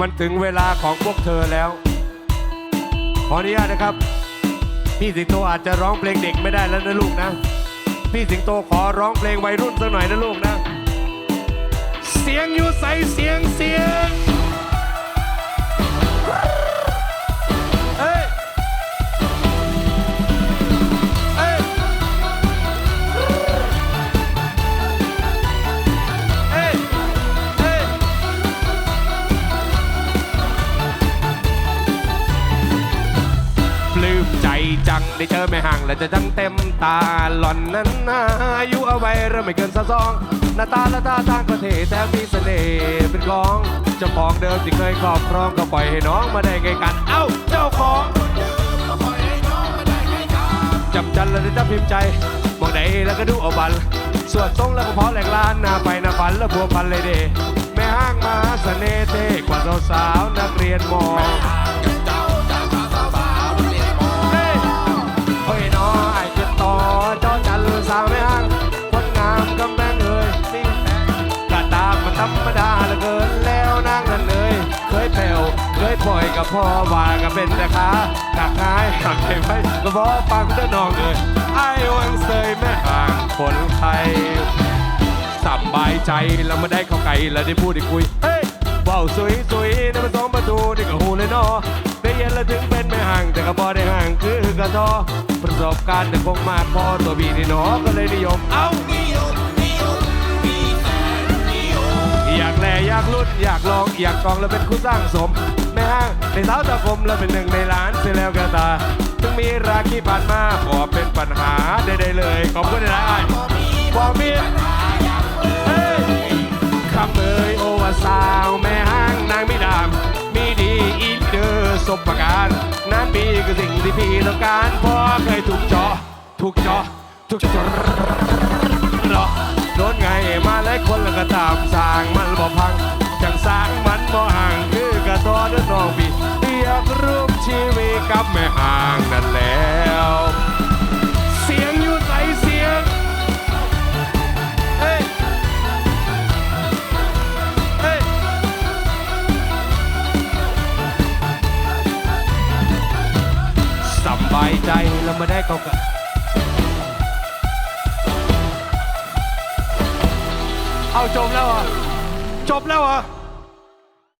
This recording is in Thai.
มันถึงเวลาของพวกเธอแล้ว ขออนุญาตนะครับ พี่สิงโตอาจจะร้องเพลงเด็กไม่ได้แล้วนะลูกนะ พี่สิงโตขอร้องเพลงวัยรุ่นสักหน่อยนะลูกนะ เสียงอยู่ใสเสียงเสียง จจังได้เจอแม่ห่างและจะจังเต็มตาหล่อนนั้นอายุเอาไว้เริ่มไม่เกินสะสองหน้าตาและตาทางก็เท่แต่มีเสน่ห์เป็นของเจ้าของเดิมที่เคยครอบครองก็ปล่อยให้น้องมาได้ไงกัน เอ้าเจ้าของจำจันแล้วได้จับพิมพ์ใจมองไหนแล้วก็ดูเอาบันสวดทรงแล้วก็พาะแหลกลานหน้าไปหน้าฝันแล้วพัวพันเลยเดแม่ห้างมาเสน่ห์เท่กว่าสาวๆนักเรียนมอ ธรรมดาเหลือเกินแล้วนางนั่นเลยเคยแผ่วเคยปล่อยกับพ่อว่าก็เป็นแต่ขากักหายหักไปไว้ก็เพราะฟังเจ้าน้องเอ่ยไอ้วังเซยแม่ห่างคนไทยสบายใจแล้วมาได้เข้าไก่แล้วได้พูดได้คุยเฮ้ยว้าวสวยสวยๆนั่นมันสองประตูนี่ก็หูเลยเนาะได้เย็นแล้วถึงเป็นไม่ห่างแต่ก็พอได้ห่างคือกระทอประสบการณ์แต่คงมากพอตัวบีนี่เนาะก็เลยนิยมเอ้า อยากลองอยากกองแล้วเป็นคู่สร้างสมแม่ห้างในเท้าตะคมแล้วเป็นหนึ่งในล้านเสียแล้วกระตาถึงมีราคีผ่านมาขอเป็นปัญหาได้ๆเลยขอบคุณนะไอ้บอมีเฮ้ยคำเอ่ยโอวาสาวแม่ห้างนางไม่ดาม มีดีอีเดอร์สมประการนั้นมีคือสิ่งที่พี่ต้องการเพราะเคยถูกเจาะถูกเจาะถูกเจาะรอโดนไงมาหลายคนแล้วก็ตามส กับแม่ห่างนั่นแล้ว เสียงอยู่ใสเสียงเฮ้ยเฮ้ยสบายใจแล้วมาได้เขากันเอาจบแล้วอะจบแล้วอะ